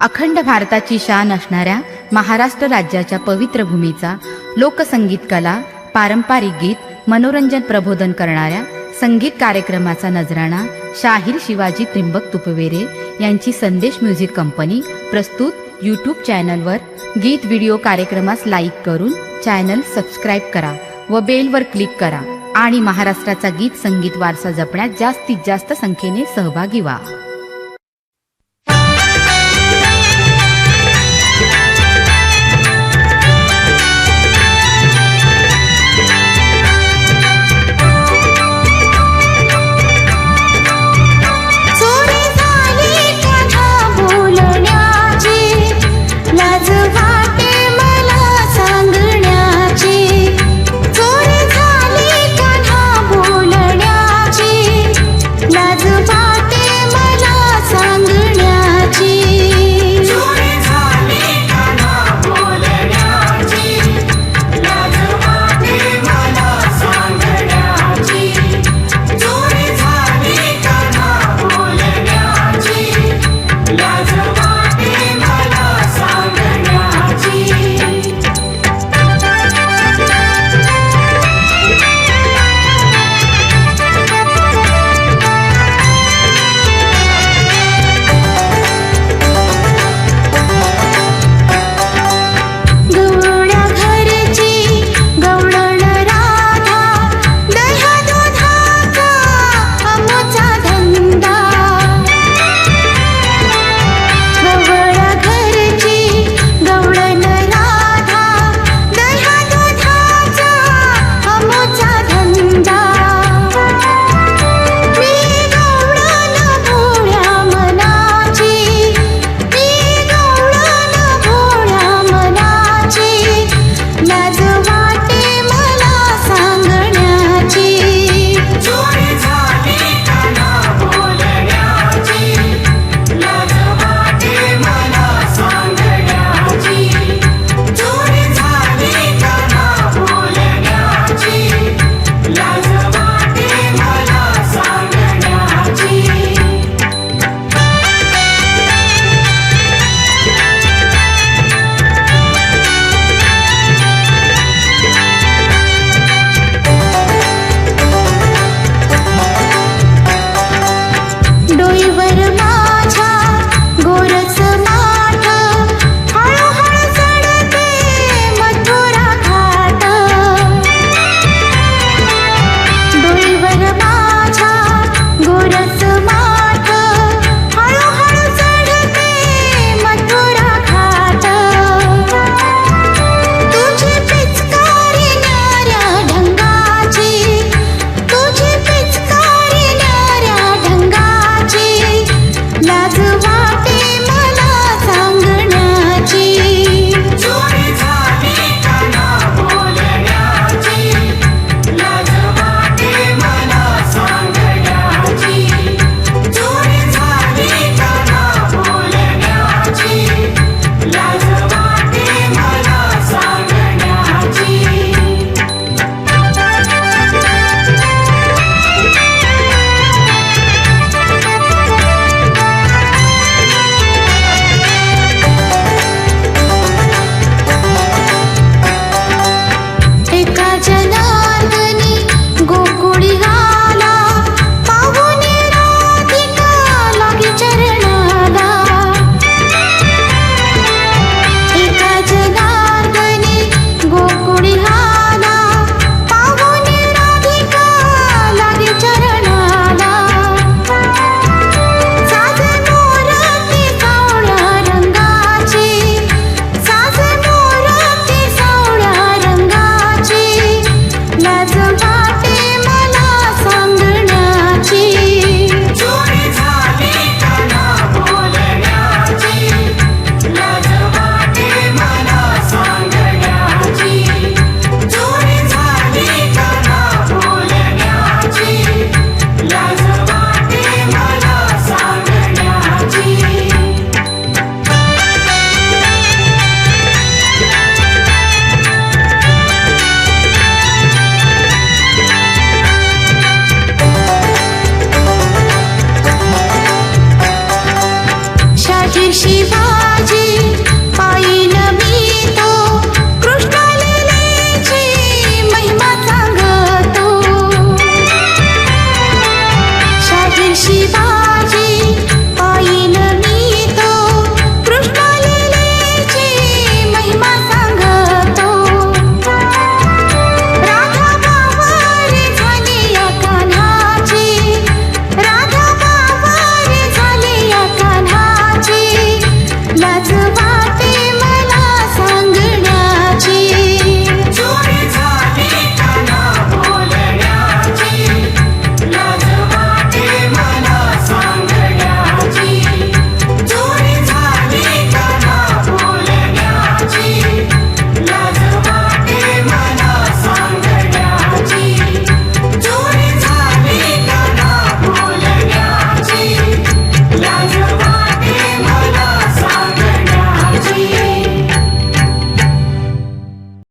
अखंड भारताची शान असणाऱ्या महाराष्ट्र राज्याच्या पवित्र भूमीचा लोकसंगीत कला पारंपरिक गीत मनोरंजन प्रबोधन करणाऱ्या संगीत कार्यक्रमाचा नजराणा शाहीर शिवाजी त्रिंबक तुपवेरे यांची संदेश म्युझिक कंपनी प्रस्तुत यूट्यूब चॅनलवर. गीत व्हिडिओ कार्यक्रमास लाईक करून चॅनल सबस्क्राईब करा व बेलवर क्लिक करा आणि महाराष्ट्राचा गीत संगीत वारसा जपण्यात जास्तीत जास्त संख्येने सहभागी व्हा.